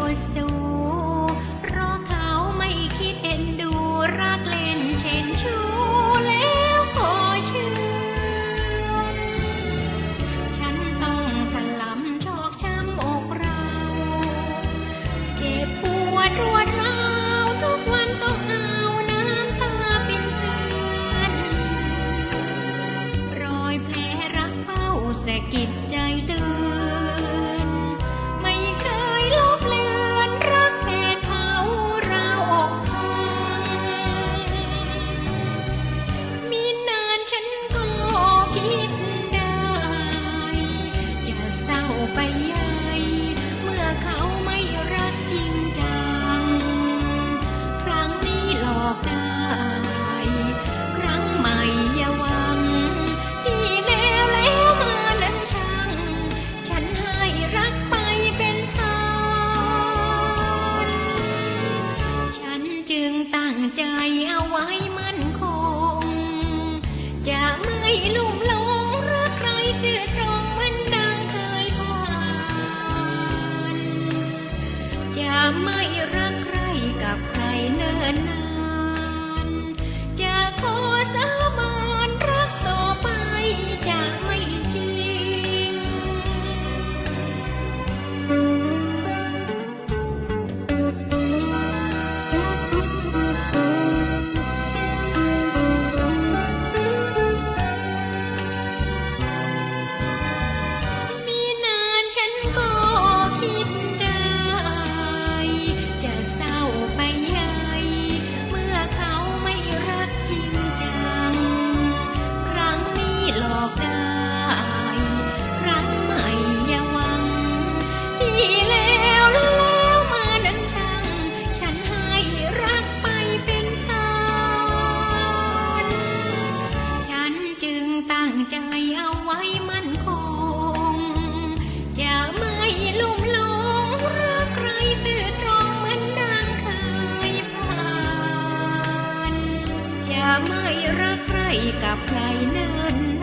อดสู้เพราะเขาไม่คิดเอ็นดูรักเล่นเช่นชูแล้วขอเชื่อ ฉันต้องถลำชอกช้ำอกเรา เจ็บปวดรวดร้าวทุกวันต้องเอาน้ำตาเป็นเพื่อนรอยแผลรักเฝ้าสะกิดใจเตือน ไปใหญ่เมื่อเขาไม่รักจริงจัง ครั้งนี้หลอกได้ ครั้งใหม่อย่าหวัง ที่แล้วแล้วมานั้นช่าง ฉันให้รักไปเป็นทานฉันจึงตั้งใจเอาไว้ ไม่รักใครกับใครเนิ่น